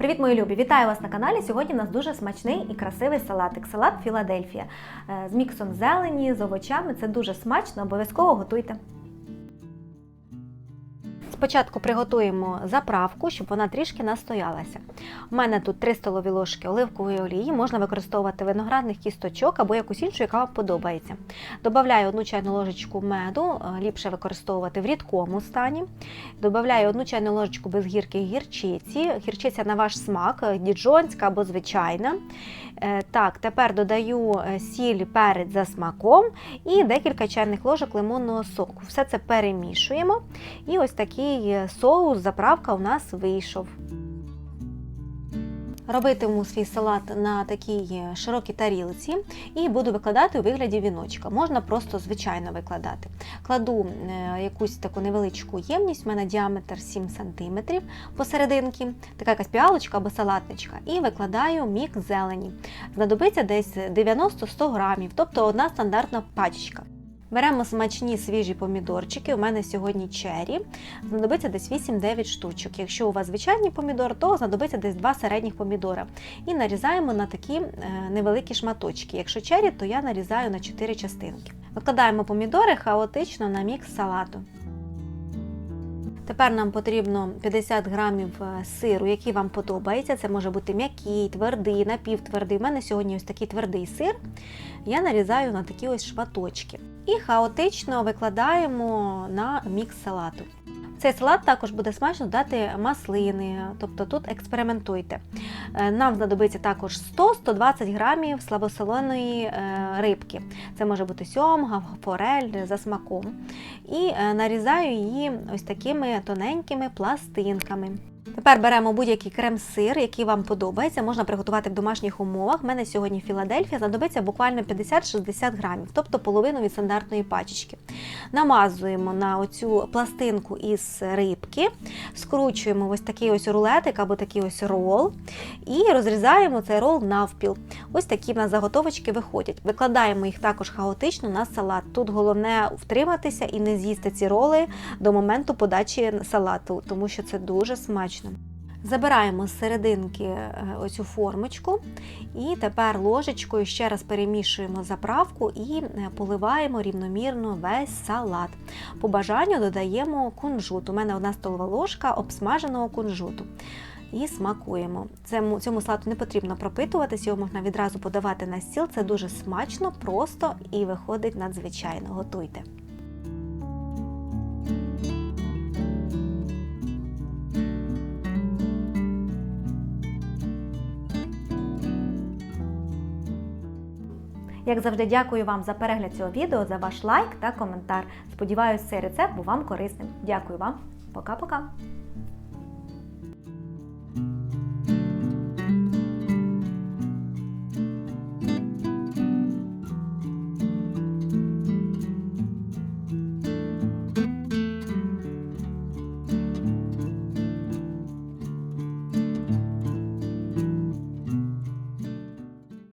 Привіт, мої любі! Вітаю вас на каналі. Сьогодні у нас дуже смачний і красивий салатик. Салат Філадельфія Е, з міксом зелені, з овочами. Це дуже смачно, обов'язково готуйте. Спочатку приготуємо заправку, щоб вона трішки настоялася. У мене тут 3 столові ложки оливкової олії, можна використовувати виноградних кісточок або якусь іншу, яка вам подобається. Добавляю одну чайну ложечку меду, е, ліпше використовувати в рідкому стані. Добавляю одну чайну ложечку без гірки гірчиці. Гірчиця на ваш смак, е, діджонська або звичайна. Е, Так, тепер додаю сіль, перець за смаком і декілька чайних ложок лимонного соку. Все це перемішуємо. І ось такий е, соус, заправка у нас вийшов. Робитиму свій салат на такій е, широкій тарілці і буду викладати у вигляді віночка. Можна просто звичайно викладати. Кладу е, якусь таку невеличку ємність, у мене діаметр 7 см посерединки, така якась піалочка або салатничка, і викладаю мік зелені. Знадобиться десь 90-100 грамів, тобто одна стандартна пачечка. Беремо смачні свіжі помідорчики. У мене сьогодні чері. Знадобиться десь 8-9 штучок. Якщо у вас звичайний помідор, то знадобиться десь 2 середніх помідора. І нарізаємо на такі е, невеликі шматочки. Якщо чері, то я нарізаю на 4 частинки. Викладаємо помідори хаотично на мікс салату. Тепер нам потрібно 50 грамів е, сиру, який вам подобається. Це може бути м'який, твердий, напівтвердий. У мене сьогодні ось такий твердий сир. Я нарізаю на такі ось шматочки. І хаотично викладаємо на мікс салату. Цей салат також буде смачно дати маслини, тобто тут експериментуйте. Е, Нам знадобиться також 100-120 грамів слабосоленої е, рибки. Це може бути сьомга, форель за смаком. І е, нарізаю її ось такими тоненькими пластинками. Тепер беремо будь-який крем-сир, який вам подобається. Можна приготувати в домашніх умовах. У мене сьогодні Філадельфія знадобиться буквально 50-60 грамів, тобто половину від стандартної пачечки. Намазуємо на оцю пластинку із рибки, скручуємо ось такий ось рулетик або такий ось рол і розрізаємо цей рол навпіл. Ось такі в нас заготовочки виходять. Викладаємо їх також хаотично на салат. Тут головне втриматися і не з'їсти ці роли до моменту подачі салату, тому що це дуже смачно. Забираємо з серединки е, оцю формочку і тепер ложечкою ще раз перемішуємо заправку і е, поливаємо рівномірно весь салат. По бажанню додаємо кунжут. У мене одна столова ложка обсмаженого кунжуту. І смакуємо. Цьому, цьому салату не потрібно пропитуватись, його можна відразу подавати на стіл. Це дуже смачно, просто і виходить надзвичайно. Готуйте. Як завжди, дякую вам за перегляд цього відео, за ваш лайк та коментар. Сподіваюся, цей рецепт був вам корисним. Дякую вам. Пока-пока.